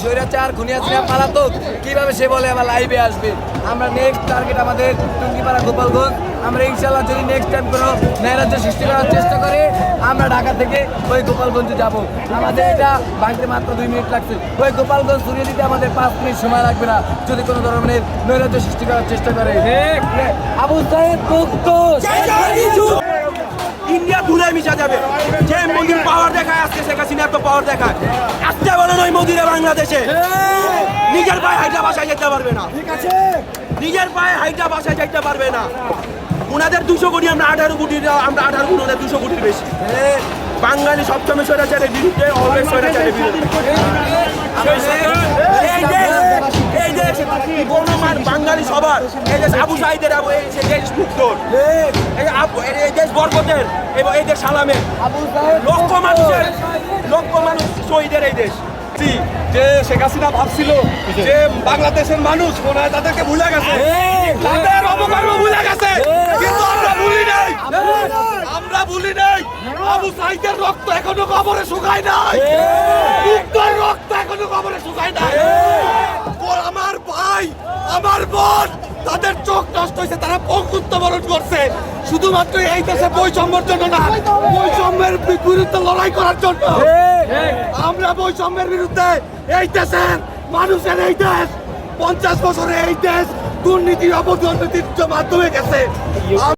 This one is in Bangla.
স্বৈরাচার খুনিয়াছিরা পালাতক কীভাবে সে বলে আবার লাইভে আসবে? আমরা নেক্সট টার্গেট আমাদের টুঙ্গিপাড়া গোপালগঞ্জ। আমরা ইনশাল্লাহ যদি নেক্সট টাইম কোনো নৈরাজ্য সৃষ্টি করার চেষ্টা করে আমরা ঢাকা থেকে ওই গোপালগঞ্জে যাব। আমাদের এটা ভাঙতে মাত্র দুই মিনিট লাগছে। ওই গোপালগঞ্জ সরিয়ে দিতে আমাদের পাঁচ মিনিট সময় লাগবে না যদি কোনো ধরনের নৈরাজ্য সৃষ্টি করার চেষ্টা করে। আবু সাহেব মুক্ত ইন্ডিয়া ধুলে মিশা যাবে। যে মোদির পাওয়ার দেখায় আজকে শেখ হাসিনা এত পাওয়ার দেখায়। মোদিরে বাংলাদেশে। নিজের পায়ে হাইটা বাসায় যেতে পারবে না। ঠিক আছে। নিজের পায়ে হাইটা বাসায় যেতে পারবে না। ওনাদের দুশো কোটি আমরা আঠারো কোটি আমরা আঠারো কোটি ওদের দুশো কোটির বেশি। বাঙালি সপ্তমে স্বৈরাচারের বিরুদ্ধে অলওয়েজ স্বৈরাচারের বিরুদ্ধে। এই দেশ বর্ণমান বাঙালি সবার এই দেশ আবু সাইদের আবু এই দেশ মুক্তর এই আবু- এই- দেশ বরকতের এবং এই দেশ সালামের। লক্ষ মানুষের লক্ষ মানুষ শহীদের এই দেশ। জি, যে শেখ হাসিনা ভাবছিল যে বাংলাদেশের মানুষ মনে হয় তাদেরকে ভুলে গেছে। তাদের অপকর্ম ভুলে গেছে। কিন্তু আমরা ভুলি নাই। আমরা ভুলি নাই। আবু সাইদের রক্ত এখনও কবরে শুকায় নাই মুক্তর রক্ত এখনও কবরে শুকায় নাই ও আমার ভাই আমার বোন তাদের চোখ নষ্ট হয়েছে তারা পঙ্গুত্ব বরণ করছে। শুধুমাত্র এই দেশে বৈষম্যের জন্য না, বৈষম্যের বিরুদ্ধে লড়াই করার জন্য। আমরা বৈষম্যের বিরুদ্ধে এই দেশের মানুষের এই দেশ, পঞ্চাশ বছরে এই দেশ দুর্নীতি অপদুর্নীতির মাধ্যমে গেছে।